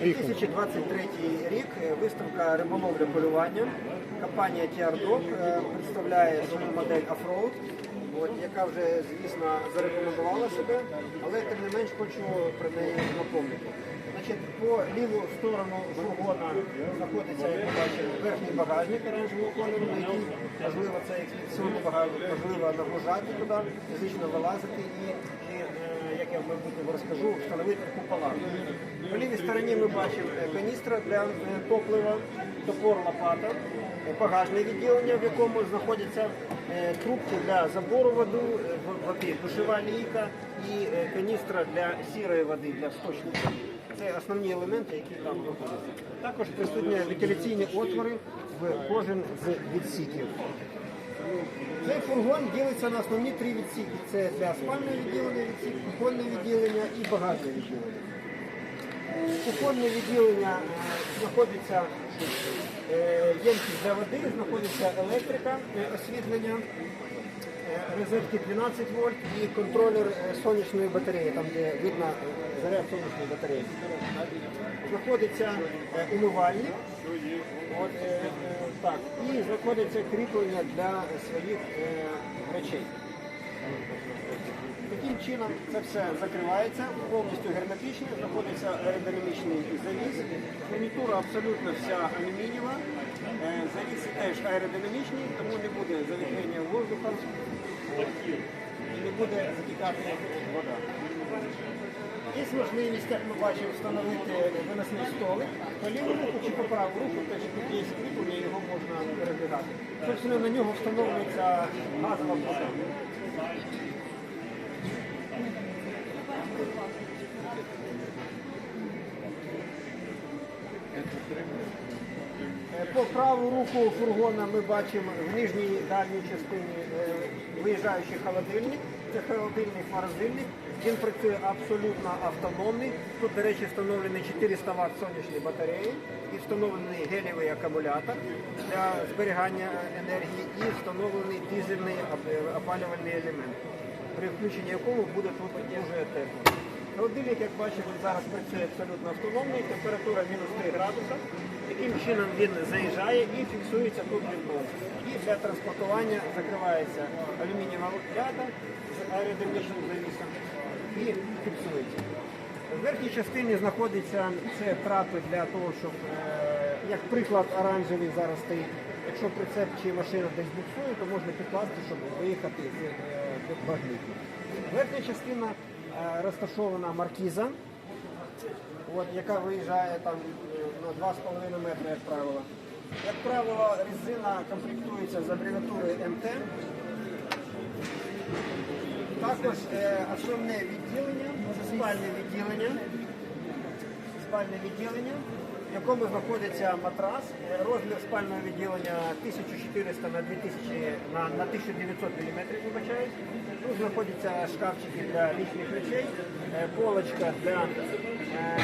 2023 рік е, виставка риболовля полювання. Компанія TR-Dog е, представляє свою модель Offroad, яка вже, звісно, зарекомендувала себе, але тим не менш хочу про неї напомнити. Значить, по ліву сторону фургона знаходиться, як ми бачимо, верхній багажник оранжевого кольору, на який можливо це експедиційний багажник, можливо нагружати туди, фізично вилазити і, в майбутньому розкажу, встановити купола. По лівій стороні ми бачимо е, каністра для е, топлива, топор лопата, е, багажне відділення, в якому знаходяться трубки для забору води, е, в- води, душева лійка і каністра для сірої води, для сточника. Це основні елементи, які там знаходяться. Також присутні вентиляційні отвори в кожен з відсіків. Цей фургон ділиться на основні три відсіки. Це для спального відділення відсік, кухонне відділення і багажне відділення. Кухонне відділення знаходиться е, ємкість для води, знаходиться електрика, е, освітлення, е, розетки 12 вольт і контролер сонячної батареї, там де видно заряд сонячної батареї. Знаходиться умивальник. От, так, і знаходиться кріплення для своїх речей. Таким чином це все закривається, повністю герметично, знаходиться аеродинамічний завіс. Фурнітура абсолютно вся алюмінієва. Е, Завіси теж аеродинамічні, тому не буде завихрення воздуха і не буде затікати вода. Є можливість, як ми бачимо, встановити виносний столик по ліву руку чи по праву руку, теж тут є кріплення, його можна передвигати. Собственно, на нього встановлюється газова вода. Е, По праву руку фургона ми бачимо в нижній дальній частині е, виїжджаючий холодильник. Це холодильник морозильник. Він працює абсолютно автономний. Тут, до речі, встановлені 400 Вт сонячні батареї і встановлений гелєвий акумулятор для зберігання енергії і встановлений дизельний опалювальний елемент, при включенні якого буде тут дуже тепло. Холодильник, як бачимо, зараз працює абсолютно автономний, температура мінус 3 градуса. Таким чином він заїжджає і фіксується тут вікном. І для транспортування закривається алюмінієва ляда з аеродинамічним завісом і фіксується. В верхній частині знаходиться це трапи для того, щоб, е, як приклад, оранжевий зараз стоїть. Якщо прицеп чи машина десь буксує, то можна підкласти, щоб виїхати з багнюки. Верхня частина е, розташована маркіза, яка виїжджає е, на 2,5 метри, як правило. Як правило, резина комплектується з абревіатурою МТ. Також е, основне відділення. Спальне відділення, в якому знаходиться матрас. Розмір спального відділення 1400 на 2000 на, на 1900 мм, вибачаюсь. Тут знаходяться шкафчики для літніх речей, е, полочка для, е,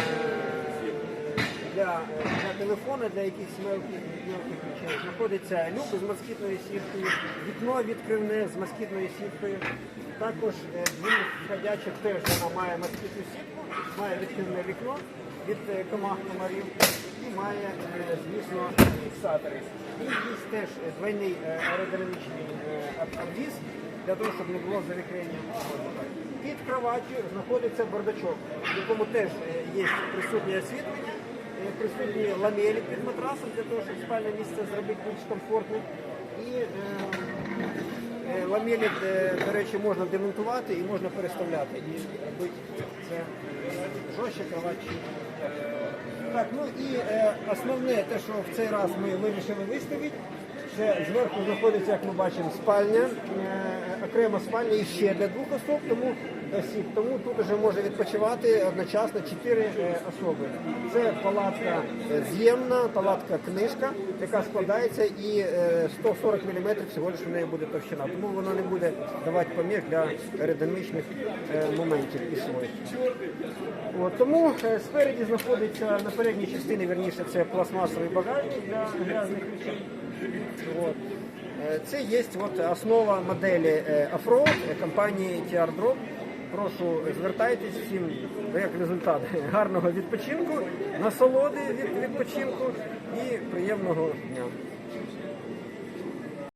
для, для телефона, для якихось мелких, мелких речей. Знаходиться люк з москітною сіткою, вікно відкривне з москітною сіткою. Також е, двір входячих теж вона має москітну сітку, має відкривне вікно від е, комах комарів і має, е, звісно, фіксатори. І є теж е, двойний е, аеродинамічний е, обвіз для того, щоб не було завікрення. Під кроваттю знаходиться бардачок, в якому теж е, є присутнє освітлення, е, присутні ламелі під матрасом для того, щоб спальне місце зробити більш комфортним. І е, Е, Ламелі, е, до речі, можна демонтувати і можна переставляти і робити це жорстче кровать. Так, ну і е, основне, те, що в цей раз ми вирішили виставити, це зверху знаходиться, як ми бачимо, спальня, е, окрема спальня і ще для двох особ, тому осіб. Тому тут вже може відпочивати одночасно чотири е, особи. Це палатка е, з'ємна, палатка книжка, яка складається і е, 140 мм всього лише в неї буде товщина. Тому вона не буде давати поміг для аеродинамічних е, моментів і свойств. От, тому спереді знаходиться на передній частині, верніше, це пластмасовий багажник для грязних речей. От. Це є основа моделі е, компанії TR Drop. Прошу звертайтесь всім як результат гарного відпочинку, насолоди від відпочинку і приємного дня.